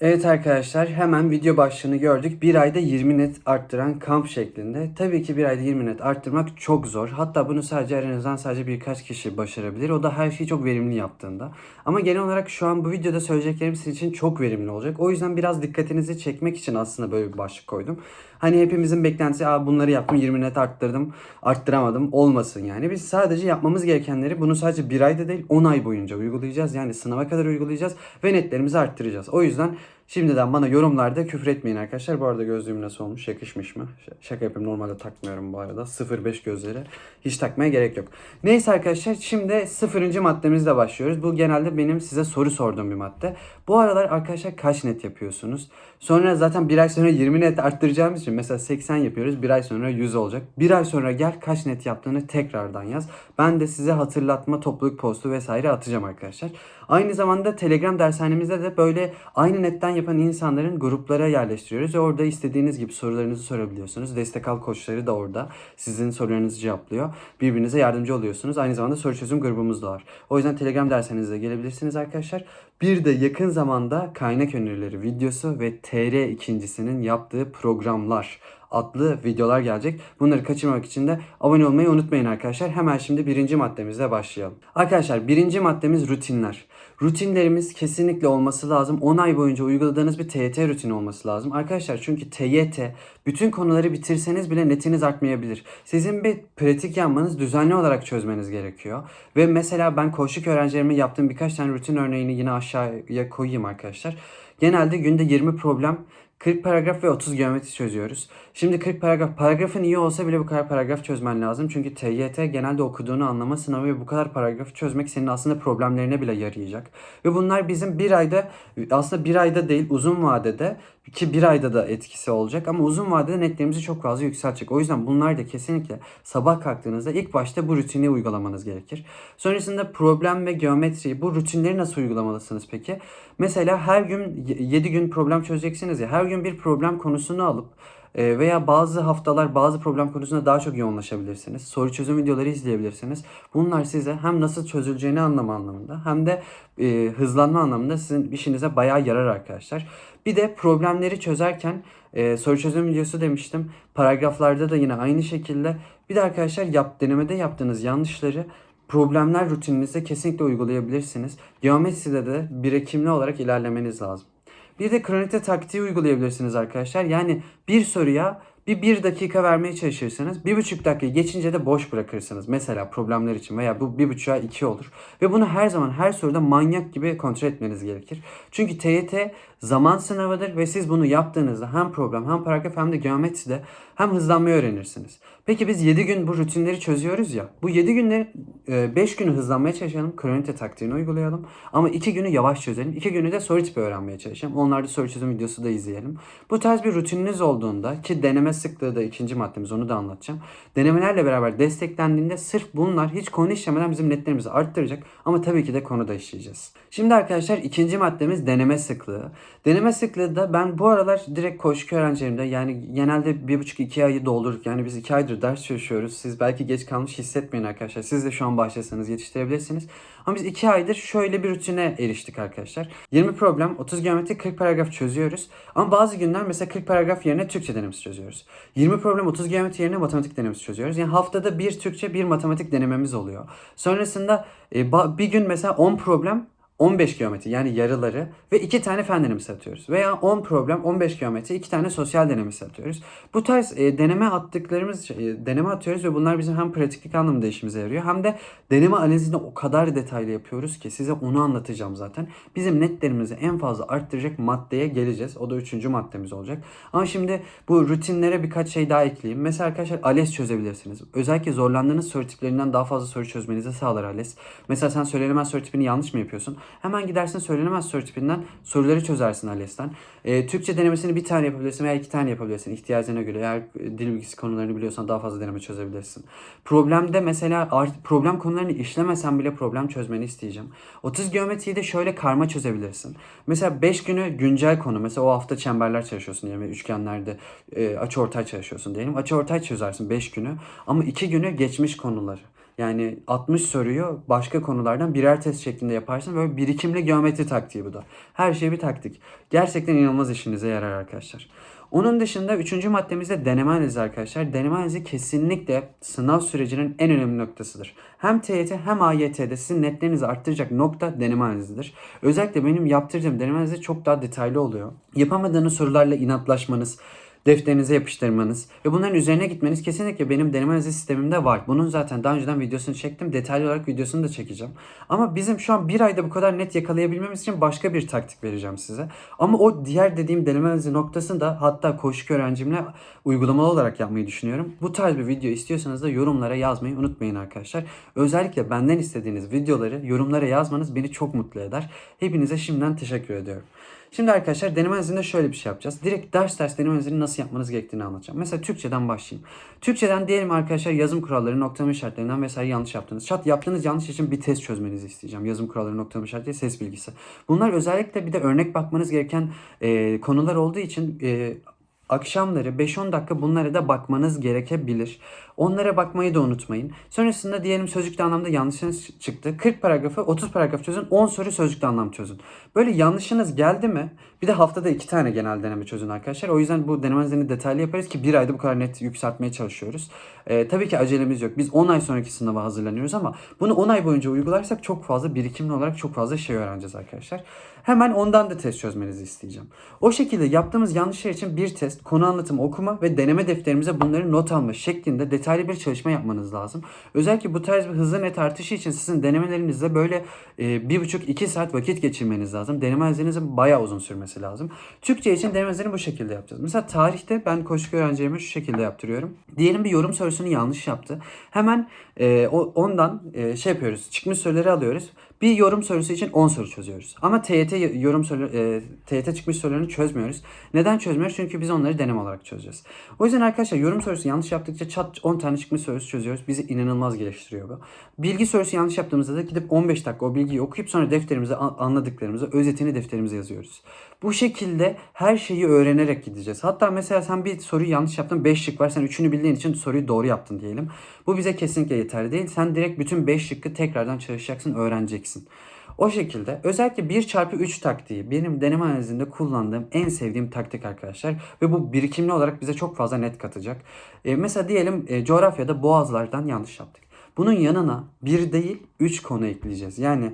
Evet arkadaşlar hemen video başlığını gördük. Bir ayda 20 net arttıran kamp şeklinde. Tabii ki bir ayda 20 net arttırmak çok zor. Hatta bunu sadece aranızdan sadece birkaç kişi başarabilir. O da her şeyi çok verimli yaptığında. Ama genel olarak şu an bu videoda söyleyeceklerim sizin için çok verimli olacak. O yüzden biraz dikkatinizi çekmek için aslında böyle bir başlık koydum. Hani hepimizin beklentisi Aa, bunları yaptım 20 net arttırdım arttıramadım olmasın yani. Biz sadece yapmamız gerekenleri bunu sadece bir ayda değil 10 ay boyunca uygulayacağız. Yani sınava kadar uygulayacağız ve netlerimizi arttıracağız. O yüzden şimdiden bana yorumlarda küfür etmeyin arkadaşlar. Bu arada gözlüğüm nasıl olmuş yakışmış mı? Şaka yapayım normalde takmıyorum bu arada. 0.5 gözleri hiç takmaya gerek yok. Neyse arkadaşlar şimdi sıfırıncı maddemizle başlıyoruz. Bu genelde benim size soru sorduğum bir madde. Bu aralar arkadaşlar kaç net yapıyorsunuz? Sonra zaten bir ay sonra 20 net arttıracağımız için mesela 80 yapıyoruz. Bir ay sonra 100 olacak. Bir ay sonra gel kaç net yaptığını tekrardan yaz. Ben de size hatırlatma, topluluk postu vesaire atacağım arkadaşlar. Aynı zamanda Telegram dershanemizde de böyle aynı netten yapan insanların gruplara yerleştiriyoruz. Ve orada istediğiniz gibi sorularınızı sorabiliyorsunuz. Destek al koçları da orada sizin sorularınızı cevaplıyor. Birbirinize yardımcı oluyorsunuz. Aynı zamanda soru çözüm grubumuz da var. O yüzden Telegram dershanenize gelebilirsiniz arkadaşlar. Bir de yakın zamanda kaynak önerileri videosu ve TR ikincisinin yaptığı programlar adlı videolar gelecek. Bunları kaçırmamak için de abone olmayı unutmayın arkadaşlar. Hemen şimdi birinci maddemizle başlayalım. Arkadaşlar birinci maddemiz rutinler. Rutinlerimiz kesinlikle olması lazım. 10 ay boyunca uyguladığınız bir TYT rutini olması lazım. Arkadaşlar çünkü TYT bütün konuları bitirseniz bile netiniz artmayabilir. Sizin bir pratik yapmanız, düzenli olarak çözmeniz gerekiyor. Ve mesela ben koşuk öğrencilerime yaptığım birkaç tane rutin örneğini yine aşağıya koyayım arkadaşlar. Genelde günde 20 problem 40 paragraf ve 30 geometri çözüyoruz. Şimdi 40 paragraf, paragrafın iyi olsa bile bu kadar paragraf çözmen lazım. Çünkü TYT genelde okuduğunu anlama sınavı ve bu kadar paragrafı çözmek senin aslında problemlerine bile yarayacak. Ve bunlar bizim bir ayda, aslında bir ayda değil uzun vadede ki bir ayda da etkisi olacak ama uzun vadede netlerimizi çok fazla yükseltecek. O yüzden bunlar da kesinlikle sabah kalktığınızda ilk başta bu rutini uygulamanız gerekir. Sonrasında problem ve geometri bu rutinleri nasıl uygulamalısınız peki? Mesela her gün 7 gün problem çözeceksiniz ya her gün bir problem konusunu alıp e, veya bazı haftalar bazı problem konusunda daha çok yoğunlaşabilirsiniz. Soru çözüm videoları izleyebilirsiniz. Bunlar size hem nasıl çözüleceğini anlama anlamında hem de e, hızlanma anlamında sizin işinize bayağı yarar arkadaşlar. Bir de problemleri çözerken e, soru çözüm videosu demiştim. Paragraflarda da yine aynı şekilde. Bir de arkadaşlar yap, denemede yaptığınız yanlışları problemler rutininizde kesinlikle uygulayabilirsiniz. Geometride de birikimli olarak ilerlemeniz lazım. Bir de kronite taktiği uygulayabilirsiniz arkadaşlar. Yani bir soruya bir bir dakika vermeye çalışırsınız. Bir buçuk dakika geçince de boş bırakırsınız. Mesela problemler için veya bu bir buçuğa iki olur. Ve bunu her zaman her soruda manyak gibi kontrol etmeniz gerekir. Çünkü TYT zaman sınavıdır ve siz bunu yaptığınızda hem problem hem paragraf hem de geometride hem hızlanmayı öğrenirsiniz. Peki biz 7 gün bu rutinleri çözüyoruz ya. Bu 7 günde 5 günü hızlanmaya çalışalım. Kronite taktiğini uygulayalım. Ama 2 günü yavaş çözelim. 2 günü de soru tipi öğrenmeye çalışalım. Onlarda soru çözüm videosu da izleyelim. Bu tarz bir rutininiz olduğunda ki deneme sıklığı da ikinci maddemiz onu da anlatacağım. Denemelerle beraber desteklendiğinde sırf bunlar hiç konu işlemeden bizim netlerimizi arttıracak. Ama tabii ki de konuda işleyeceğiz. Şimdi arkadaşlar ikinci maddemiz deneme sıklığı. Deneme sıklığı da ben bu aralar direkt koşku öğrencilerimde yani genelde bir buçuk iki ayı doldurduk. Yani biz iki aydır ders çalışıyoruz. Siz belki geç kalmış hissetmeyin arkadaşlar. Siz de şu an başlasanız yetiştirebilirsiniz. Ama biz iki aydır şöyle bir rutine eriştik arkadaşlar. 20 problem, 30 geometri, 40 paragraf çözüyoruz. Ama bazı günler mesela 40 paragraf yerine Türkçe denemesi çözüyoruz. 20 problem, 30 geometri yerine matematik denemesi çözüyoruz. Yani haftada bir Türkçe, bir matematik denememiz oluyor. Sonrasında e, bir gün mesela 10 problem, 15 geometri yani yarıları ve 2 tane fen denemesi atıyoruz. Veya 10 problem 15 geometri 2 tane sosyal denemesi atıyoruz. Bu tarz e, deneme attıklarımız e, deneme atıyoruz ve bunlar bizim hem pratiklik anlamında işimize yarıyor hem de deneme analizini o kadar detaylı yapıyoruz ki size onu anlatacağım zaten. Bizim netlerimizi en fazla arttıracak maddeye geleceğiz. O da 3. maddemiz olacak. Ama şimdi bu rutinlere birkaç şey daha ekleyeyim. Mesela arkadaşlar ALES çözebilirsiniz. Özellikle zorlandığınız soru tiplerinden daha fazla soru çözmenizi sağlar ALES. Mesela sen söylenemez soru tipini yanlış mı yapıyorsun? Hemen gidersin söylenemez soru tipinden soruları çözersin ALES'ten. E, Türkçe denemesini bir tane yapabilirsin veya iki tane yapabilirsin ihtiyacına göre. Eğer dil bilgisi konularını biliyorsan daha fazla deneme çözebilirsin. Problemde mesela problem konularını işlemesen bile problem çözmeni isteyeceğim. 30 geometriyi de şöyle karma çözebilirsin. Mesela 5 günü güncel konu. Mesela o hafta çemberler çalışıyorsun diyelim. Üçgenlerde e, açı ortay çalışıyorsun diyelim. Açı ortay çözersin 5 günü. Ama 2 günü geçmiş konuları. Yani 60 soruyu başka konulardan birer test şeklinde yaparsın. Böyle birikimli geometri taktiği bu da. Her şey bir taktik. Gerçekten inanılmaz işinize yarar arkadaşlar. Onun dışında üçüncü maddemizde deneme analizi arkadaşlar. Deneme analizi kesinlikle sınav sürecinin en önemli noktasıdır. Hem TYT hem AYT'de sizin netlerinizi arttıracak nokta deneme analizidir. Özellikle benim yaptırdığım deneme analizi çok daha detaylı oluyor. Yapamadığınız sorularla inatlaşmanız, defterinize yapıştırmanız ve bunların üzerine gitmeniz kesinlikle benim deneme analizi sistemimde var. Bunun zaten daha önceden videosunu çektim. Detaylı olarak videosunu da çekeceğim. Ama bizim şu an bir ayda bu kadar net yakalayabilmemiz için başka bir taktik vereceğim size. Ama o diğer dediğim deneme analizi noktasını da hatta koşuk öğrencimle uygulamalı olarak yapmayı düşünüyorum. Bu tarz bir video istiyorsanız da yorumlara yazmayı unutmayın arkadaşlar. Özellikle benden istediğiniz videoları yorumlara yazmanız beni çok mutlu eder. Hepinize şimdiden teşekkür ediyorum. Şimdi arkadaşlar deneme analizinde şöyle bir şey yapacağız. Direkt ders ders deneme analizini nasıl yapmanız gerektiğini anlatacağım. Mesela Türkçeden başlayayım. Türkçeden diyelim arkadaşlar yazım kuralları, noktalama işaretlerinden vesaire yanlış yaptınız. Şat yaptığınız yanlış için bir test çözmenizi isteyeceğim. Yazım kuralları, noktalama işaretleri, ses bilgisi. Bunlar özellikle bir de örnek bakmanız gereken e, konular olduğu için e, akşamları 5-10 dakika bunlara da bakmanız gerekebilir. Onlara bakmayı da unutmayın. Sonrasında diyelim sözcükte anlamda yanlışınız çıktı. 40 paragrafı 30 paragraf çözün. 10 soru sözcükte anlam çözün. Böyle yanlışınız geldi mi? Bir de haftada 2 tane genel deneme çözün arkadaşlar. O yüzden bu denemelerini detaylı yaparız ki bir ayda bu kadar net yükseltmeye çalışıyoruz. Ee, tabii ki acelemiz yok. Biz 10 ay sonraki sınava hazırlanıyoruz ama bunu 10 ay boyunca uygularsak çok fazla birikimli olarak çok fazla şey öğreneceğiz arkadaşlar. Hemen ondan da test çözmenizi isteyeceğim. O şekilde yaptığımız yanlışlar için bir test, konu anlatımı okuma ve deneme defterimize bunları not alma şeklinde detaylı bir çalışma yapmanız lazım. Özellikle bu tarz bir hızlı net artışı için sizin denemelerinizde böyle e, bir buçuk iki saat vakit geçirmeniz lazım. Deneme analizinizin bayağı uzun sürmesi lazım. Türkçe için deneme analizini bu şekilde yapacağız. Mesela tarihte ben koşuk öğrencilerime şu şekilde yaptırıyorum. Diyelim bir yorum sorusunu yanlış yaptı. Hemen e, ondan e, şey yapıyoruz. Çıkmış soruları alıyoruz. Bir yorum sorusu için 10 soru çözüyoruz. Ama TYT yorum soru, e, TYT çıkmış sorularını çözmüyoruz. Neden çözmüyoruz? Çünkü biz onları deneme olarak çözeceğiz. O yüzden arkadaşlar yorum sorusu yanlış yaptıkça çat 10 tane çıkmış sorusu çözüyoruz. Bizi inanılmaz geliştiriyor bu. Bilgi sorusu yanlış yaptığımızda da gidip 15 dakika o bilgiyi okuyup sonra defterimize an- anladıklarımızı, özetini defterimize yazıyoruz. Bu şekilde her şeyi öğrenerek gideceğiz. Hatta mesela sen bir soruyu yanlış yaptın 5 şık var. Sen 3'ünü bildiğin için soruyu doğru yaptın diyelim. Bu bize kesinlikle yeterli değil. Sen direkt bütün 5 şıkkı tekrardan çalışacaksın, öğreneceksin. O şekilde özellikle 1 çarpı 3 taktiği benim deneme analizinde kullandığım en sevdiğim taktik arkadaşlar. Ve bu birikimli olarak bize çok fazla net katacak. E, mesela diyelim e, coğrafyada boğazlardan yanlış yaptık. Bunun yanına bir değil 3 konu ekleyeceğiz. Yani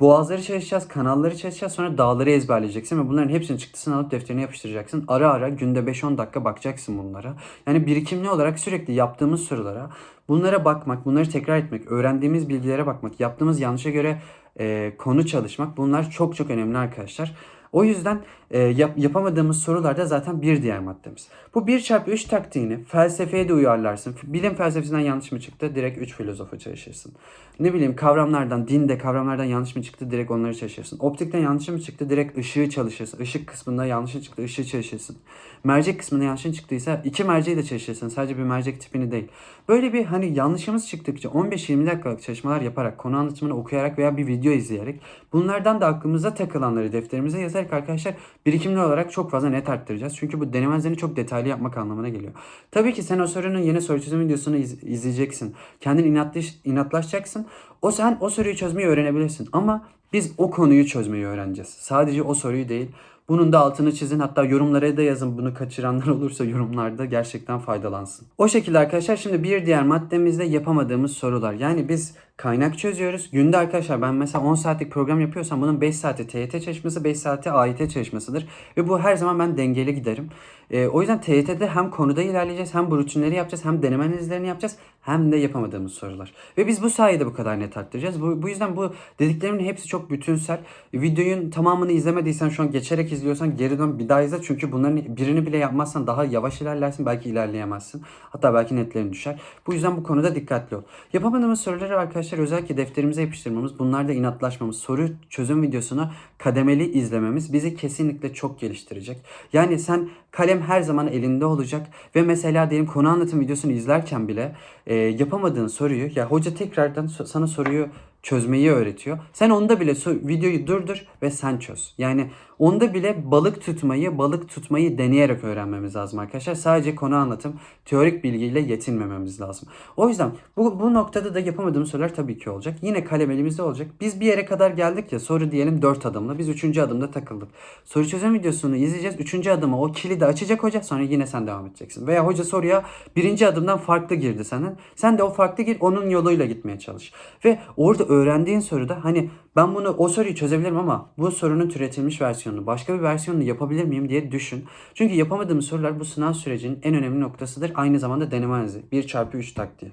Boğazları çalışacağız, kanalları çalışacağız, sonra dağları ezberleyeceksin ve bunların hepsinin çıktısını alıp defterine yapıştıracaksın. Ara ara günde 5-10 dakika bakacaksın bunlara. Yani birikimli olarak sürekli yaptığımız sorulara bunlara bakmak, bunları tekrar etmek, öğrendiğimiz bilgilere bakmak, yaptığımız yanlışa göre e, konu çalışmak bunlar çok çok önemli arkadaşlar. O yüzden e, yap- yapamadığımız sorularda zaten bir diğer maddemiz. Bu 1 çarpı 3 taktiğini felsefeye de uyarlarsın. Bilim felsefesinden yanlış mı çıktı? Direkt 3 filozofa çalışırsın. Ne bileyim kavramlardan, dinde kavramlardan yanlış mı çıktı? Direkt onları çalışırsın. Optikten yanlış mı çıktı? Direkt ışığı çalışırsın. Işık kısmında yanlışın çıktı, ışığı çalışırsın. Mercek kısmında yanlışın çıktıysa iki merceği de çalışırsın. Sadece bir mercek tipini değil. Böyle bir hani yanlışımız çıktıkça 15-20 dakikalık çalışmalar yaparak, konu anlatımını okuyarak veya bir video izleyerek bunlardan da aklımıza takılanları defterimize yazarak arkadaşlar birikimli olarak çok fazla net arttıracağız. Çünkü bu denemezlerini çok detaylı yapmak anlamına geliyor. Tabii ki sen o sorunun yeni soru çözüm videosunu iz- izleyeceksin. Kendin inatlaş, inatlaşacaksın. O sen o soruyu çözmeyi öğrenebilirsin. Ama biz o konuyu çözmeyi öğreneceğiz. Sadece o soruyu değil. Bunun da altını çizin. Hatta yorumlara da yazın. Bunu kaçıranlar olursa yorumlarda gerçekten faydalansın. O şekilde arkadaşlar şimdi bir diğer maddemizde yapamadığımız sorular. Yani biz kaynak çözüyoruz. Günde arkadaşlar ben mesela 10 saatlik program yapıyorsam bunun 5 saati TYT çalışması, 5 saati AYT çalışmasıdır. Ve bu her zaman ben dengeli giderim. Ee, o yüzden TYT'de hem konuda ilerleyeceğiz, hem bu rutinleri yapacağız, hem deneme analizlerini yapacağız, hem de yapamadığımız sorular. Ve biz bu sayede bu kadar net arttıracağız. Bu, bu yüzden bu dediklerimin hepsi çok bütünsel. Videonun tamamını izlemediysen şu an geçerek izliyorsan geri dön bir daha izle. Çünkü bunların birini bile yapmazsan daha yavaş ilerlersin. Belki ilerleyemezsin. Hatta belki netlerin düşer. Bu yüzden bu konuda dikkatli ol. Yapamadığımız soruları arkadaşlar özellikle defterimize yapıştırmamız, bunlarda inatlaşmamız, soru çözüm videosunu kademeli izlememiz bizi kesinlikle çok geliştirecek. Yani sen kalem her zaman elinde olacak ve mesela diyelim konu anlatım videosunu izlerken bile e, yapamadığın soruyu ya hoca tekrardan sana soruyu çözmeyi öğretiyor. Sen onda bile videoyu durdur ve sen çöz. Yani onda bile balık tutmayı, balık tutmayı deneyerek öğrenmemiz lazım arkadaşlar. Sadece konu anlatım, teorik bilgiyle yetinmememiz lazım. O yüzden bu, bu noktada da yapamadığımız sorular tabii ki olacak. Yine kalem elimizde olacak. Biz bir yere kadar geldik ya soru diyelim 4 adımla. Biz 3. adımda takıldık. Soru çözüm videosunu izleyeceğiz. 3. adımı o kilidi açacak hoca sonra yine sen devam edeceksin. Veya hoca soruya birinci adımdan farklı girdi senin. Sen de o farklı gir onun yoluyla gitmeye çalış. Ve orada öğrendiğin soruda hani ben bunu o soruyu çözebilirim ama bu sorunun türetilmiş versiyonunu başka bir versiyonunu yapabilir miyim diye düşün. Çünkü yapamadığımız sorular bu sınav sürecinin en önemli noktasıdır. Aynı zamanda deneme analizi. 1 çarpı 3 taktiği.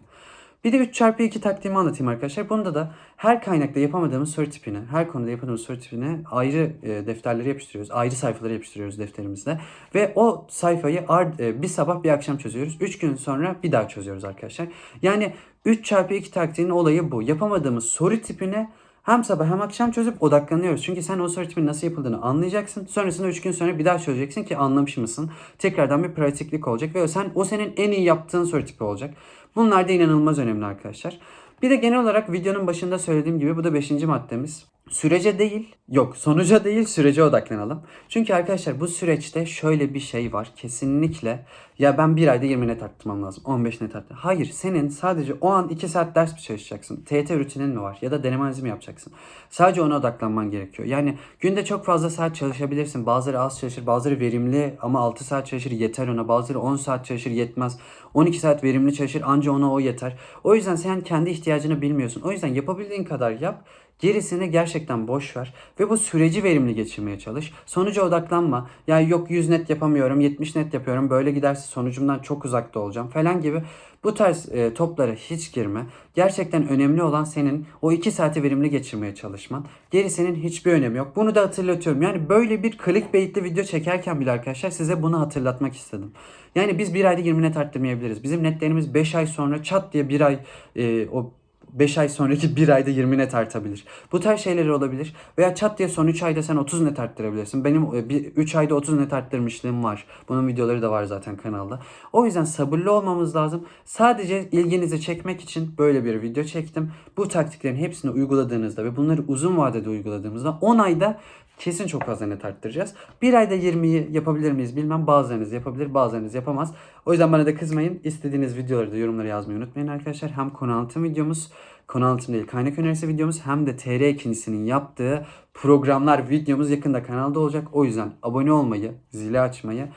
Bir de 3 çarpı 2 taktiğimi anlatayım arkadaşlar. Bunda da her kaynakta yapamadığımız soru tipine, her konuda yapamadığımız soru tipine ayrı e, defterleri yapıştırıyoruz. Ayrı sayfaları yapıştırıyoruz defterimizde. Ve o sayfayı e, bir sabah bir akşam çözüyoruz. 3 gün sonra bir daha çözüyoruz arkadaşlar. Yani 3 çarpı 2 taktiğinin olayı bu. Yapamadığımız soru tipine hem sabah hem akşam çözüp odaklanıyoruz. Çünkü sen o soru tipinin nasıl yapıldığını anlayacaksın. Sonrasında 3 gün sonra bir daha çözeceksin ki anlamış mısın? Tekrardan bir pratiklik olacak ve sen o senin en iyi yaptığın soru tipi olacak. Bunlar da inanılmaz önemli arkadaşlar. Bir de genel olarak videonun başında söylediğim gibi bu da 5. maddemiz. Sürece değil, yok sonuca değil sürece odaklanalım. Çünkü arkadaşlar bu süreçte şöyle bir şey var. Kesinlikle ya ben bir ayda 20 net arttırmam lazım. 15 net arttır. Hayır senin sadece o an 2 saat ders mi çalışacaksın? TET rutinin mi var? Ya da deneme analizi mi yapacaksın? Sadece ona odaklanman gerekiyor. Yani günde çok fazla saat çalışabilirsin. Bazıları az çalışır, bazıları verimli ama 6 saat çalışır yeter ona. Bazıları 10 saat çalışır yetmez. 12 saat verimli çalışır anca ona o yeter. O yüzden sen kendi ihtiyacını bilmiyorsun. O yüzden yapabildiğin kadar yap. Gerisini gerçekten boş ver ve bu süreci verimli geçirmeye çalış. Sonuca odaklanma. Ya yok 100 net yapamıyorum, 70 net yapıyorum. Böyle giderse sonucumdan çok uzakta olacağım falan gibi. Bu tarz e, toplara hiç girme. Gerçekten önemli olan senin o 2 saati verimli geçirmeye çalışman. Gerisinin hiçbir önemi yok. Bunu da hatırlatıyorum. Yani böyle bir clickbaitli video çekerken bile arkadaşlar size bunu hatırlatmak istedim. Yani biz bir ayda 20 net arttırmayabiliriz. Bizim netlerimiz 5 ay sonra çat diye bir ay e, o 5 ay sonraki 1 ayda 20 net artabilir. Bu tarz şeyler olabilir. Veya çat diye son 3 ayda sen 30 net arttırabilirsin. Benim 3 ayda 30 net arttırmışlığım var. Bunun videoları da var zaten kanalda. O yüzden sabırlı olmamız lazım. Sadece ilginizi çekmek için böyle bir video çektim. Bu taktiklerin hepsini uyguladığınızda ve bunları uzun vadede uyguladığımızda 10 ayda kesin çok fazla net arttıracağız. Bir ayda 20'yi yapabilir miyiz bilmem. Bazılarınız yapabilir bazılarınız yapamaz. O yüzden bana da kızmayın. İstediğiniz videoları da yorumlara yazmayı unutmayın arkadaşlar. Hem konu anlatım videomuz, konu anlatım değil kaynak önerisi videomuz hem de TR ikincisinin yaptığı programlar videomuz yakında kanalda olacak. O yüzden abone olmayı, zili açmayı,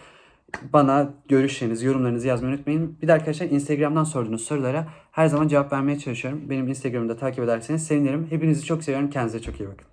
bana görüşlerinizi, yorumlarınızı yazmayı unutmayın. Bir de arkadaşlar Instagram'dan sorduğunuz sorulara her zaman cevap vermeye çalışıyorum. Benim Instagram'da takip ederseniz sevinirim. Hepinizi çok seviyorum. Kendinize çok iyi bakın.